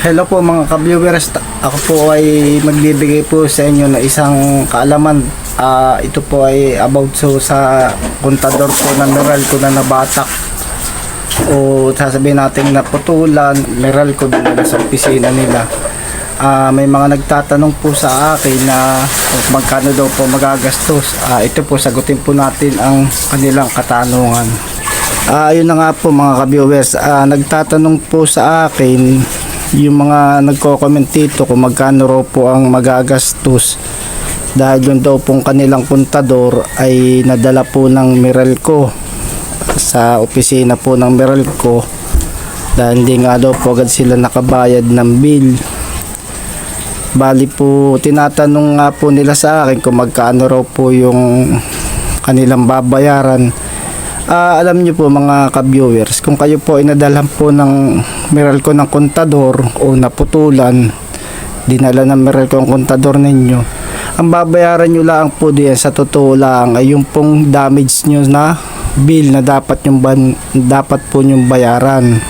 hello po mga ka-viewers. Ako po ay magbibigay po sa inyo ng isang kaalaman. Ah, ito po ay about so sa kontador po ng meral ko na nabatak. O sasabihin natin na putulan, meral ko din sa opisina nila. Ah, may mga nagtatanong po sa akin na kung magkano daw po magagastos. Ah, ito po sagutin po natin ang kanilang katanungan. Ah, ayun na nga po mga ka-viewers, ah, nagtatanong po sa akin yung mga nagko-comment dito kung magkano raw po ang magagastos dahil yun daw pong kanilang kontador ay nadala po ng Meralco sa opisina po ng Meralco dahil hindi nga daw po agad sila nakabayad ng bill. Bali po tinatanong nga po nila sa akin kung magkano raw po yung kanilang babayaran Ah, alam niyo po mga ka-viewers, kung kayo po ay nadalhan po ng Meralco ng kontador o naputulan, dinala ng Meralco ang kontador ninyo, ang babayaran nyo lang po diyan sa totoo lang ay yung pong damage nyo na bill na dapat yung ban, dapat po yung bayaran.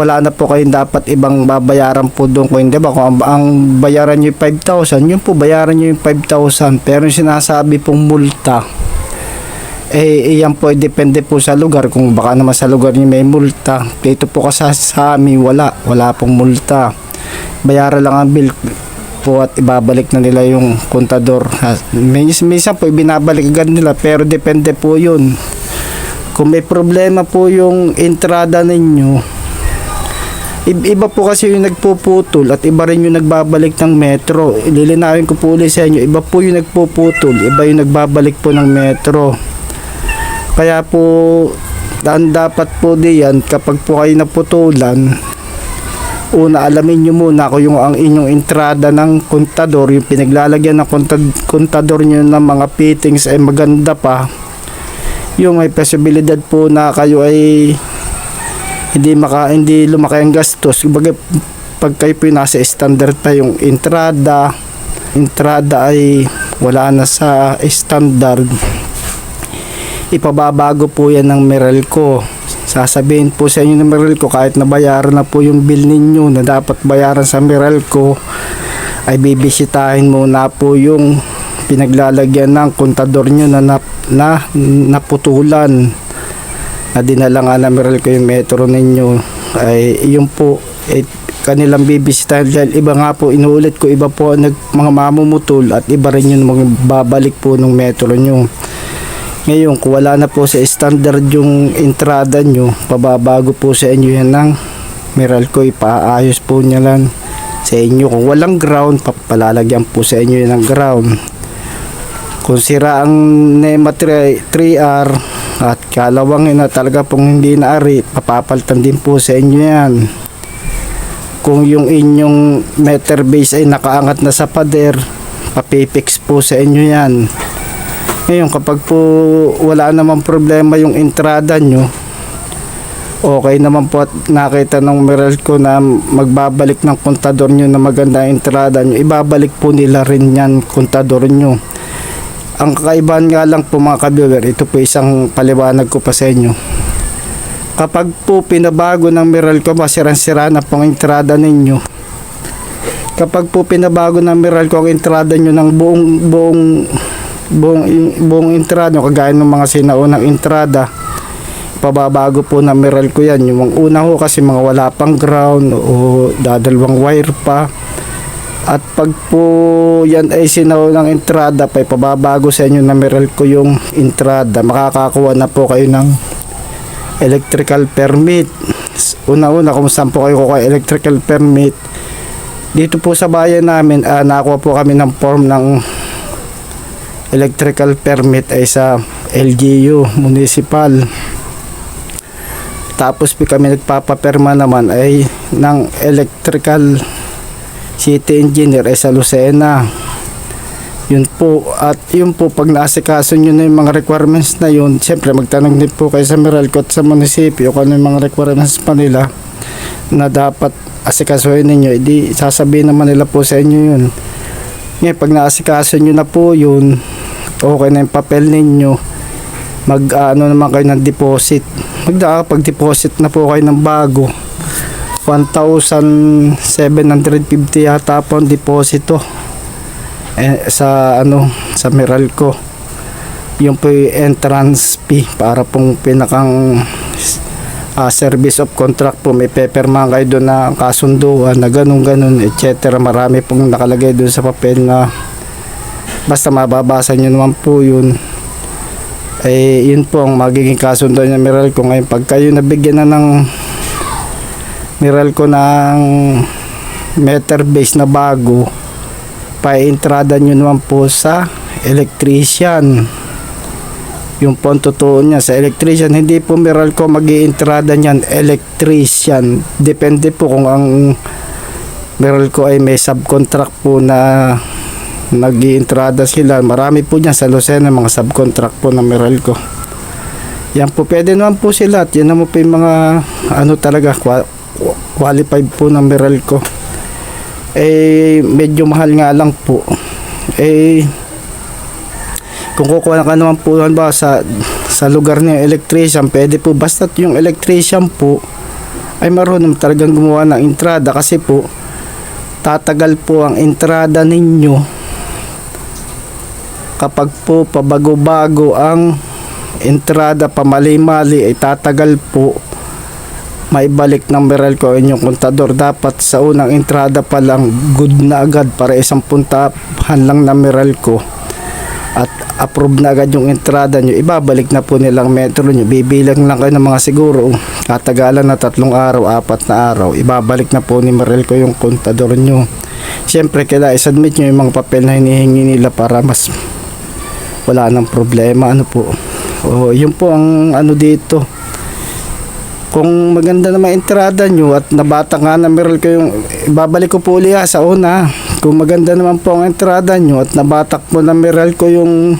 Wala na po kayong dapat ibang babayaran po doon kung hindi ba kung ang, ang bayaran nyo yung 5,000 yun po bayaran nyo yung 5,000 pero yung sinasabi pong multa eh iyan po ay depende po sa lugar. Kung baka naman sa lugar niyo may multa dito po kasi sa amin wala. Wala pong multa. Bayaran lang ang bill po at ibabalik na nila yung kontador. Ha, minsan, minsan po ibinabalik agad nila pero depende po yun. Kung may problema po yung entrada ninyo iba po kasi yung nagpuputol at iba rin yung nagbabalik ng metro. Lilinawin ko po ulit sa inyo iba po yung nagpuputol iba yung nagbabalik po ng metro kaya po daan dapat po diyan kapag po kayo naputulan una alamin nyo muna kung yung ang inyong entrada ng kontador yung pinaglalagyan ng kontad, kontador nyo ng mga fittings ay maganda pa. Yung may posibilidad po na kayo ay hindi maka hindi lumaki ang gastos. Kumbaga pag kayo po nasa standard pa yung entrada entrada ay wala na sa standard ipababago po yan ng Meralco. Sasabihin po sa inyo ng Meralco kahit nabayaran na po yung bill ninyo na dapat bayaran sa Meralco ay bibisitahin muna po yung pinaglalagyan ng kontador nyo na, na, na naputulan na dinala nga ng Meralco yung metro ninyo ay yun po ay kanilang bibisitahin dahil iba nga po inuulit ko iba po nag, mga mamumutol at iba rin yung magbabalik po ng metro nyo ngayon, kung wala na po sa standard yung entrada nyo, pababago po sa inyo yan ng Meralco, ipaayos po niya lang sa inyo. Kung walang ground, papalalagyan po sa inyo yan ng ground. Kung sira ang NEMA 3, 3R at kalawang na talaga pong hindi naari, papapaltan din po sa inyo yan. Kung yung inyong meter base ay nakaangat na sa pader, papipix po sa inyo yan. Ngayon, kapag po wala namang problema yung entrada nyo, okay naman po at nakita ng Meralco na magbabalik ng kontador nyo na maganda entrada nyo, ibabalik po nila rin yan kontador nyo. Ang kakaibahan nga lang po mga ka-viewer, ito po isang paliwanag ko pa sa inyo. Kapag po pinabago ng Meralco, masirang-sira na pong entrada ninyo. Kapag po pinabago ng Meralco ang entrada nyo ng buong buong buong buong entrada kagaya ng mga sinaunang entrada. Pababago po na meral ko yan. Yung mga una ho kasi mga wala pang ground o dadalawang wire pa. At pag po yan ay sinaunang entrada pa pababago sa inyo na meral ko yung entrada. Makakakuha na po kayo ng electrical permit. Una-una kung saan po kayo kukuha electrical permit? Dito po sa bayan namin uh, nakuha po kami ng form ng electrical permit ay sa LGU municipal. Tapos po kami nagpapaperma naman ay ng electrical city engineer ay sa Lucena. Yun po at yun po pag naasikaso nyo na yung mga requirements na yun siyempre magtanong din po kayo sa Meralco at sa munisipyo kung ano yung mga requirements pa nila na dapat asikasuhin ninyo. Edi sasabihin naman nila po sa inyo yun ngayon, pag naasikaso nyo na po yun, okay na yung papel ninyo, mag ano naman kayo ng deposit. Magda, pag deposit na po kayo ng bago, 1,750 yata po ang deposito. Eh, sa ano sa Meralco. Yung po yung entrance fee para pong pinakang ah, service of contract po may paperman kayo doon na kasunduan na ganun ganun etc marami pong nakalagay doon sa papel na basta mababasa nyo naman po yun. Eh yun po ang magiging kasunduan ng Meralco ngayon pag kayo nabigyan na ng Meralco ng meter base na bago pa-entrada nyo naman po sa electrician yung po totoo niya sa electrician hindi po Meralco mag entrada niyan electrician. Depende po kung ang Meralco ay may subcontract po na nag entrada sila. Marami po dyan sa Lucena mga subcontract po ng Meralco. Yan po pwede naman po sila. At yan naman po yung mga ano talaga qualified po ng Meralco. Eh medyo mahal nga lang po. Eh kung kukuha ka naman po ba sa sa lugar ng electrician pwede po basta yung electrician po ay marunong talagang gumawa ng entrada kasi po tatagal po ang entrada ninyo kapag po pabago-bago ang entrada pamali-mali ay tatagal po maibalik ng Meralco ang inyong kontador. Dapat sa unang entrada pa lang good na agad para isang puntahan lang ng Meralco at approve na agad yung entrada nyo ibabalik na po nilang metro nyo. Bibilang lang kayo ng mga siguro. Katagalan na tatlong araw apat na araw. Ibabalik na po ni Meralco yung kontador nyo. Syempre kailangan isubmit nyo yung mga papel na hinihingi nila para mas wala nang problema. Ano po? O yun po ang ano dito. Kung maganda naman entrada nyo at nabata nga na meron kayong babalik ko po uli ha, sa una kung maganda naman po ang entrada nyo at nabatak po na meral ko yung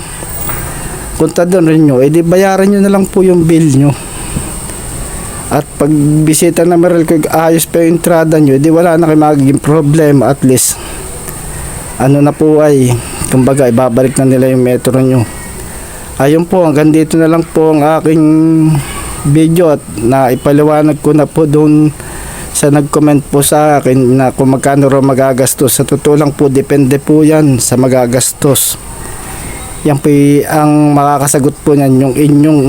kontador nyo edi bayaran nyo na lang po yung bill nyo. At pag bisita na meral ko ayos pa yung entrada nyo edi wala na kayo magiging problema at least. Ano na po ay kumbaga ibabalik na nila yung metro nyo. Ayun po hanggang dito na lang po ang aking video at na ipaliwanag ko na po doon sa nag-comment po sa akin na kung magkano raw magagastos. Sa totoo lang po, depende po yan sa magagastos. Yan po ang makakasagot po niyan yung inyong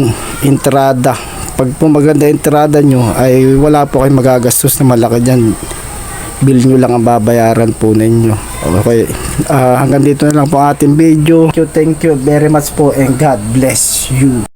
entrada. Pag po maganda entrada nyo ay wala po kayong magagastos na malaki dyan. Bill nyo lang ang babayaran po ninyo. Okay. Ah, hanggang dito na lang po ang ating video. Thank you, thank you very much po and God bless you.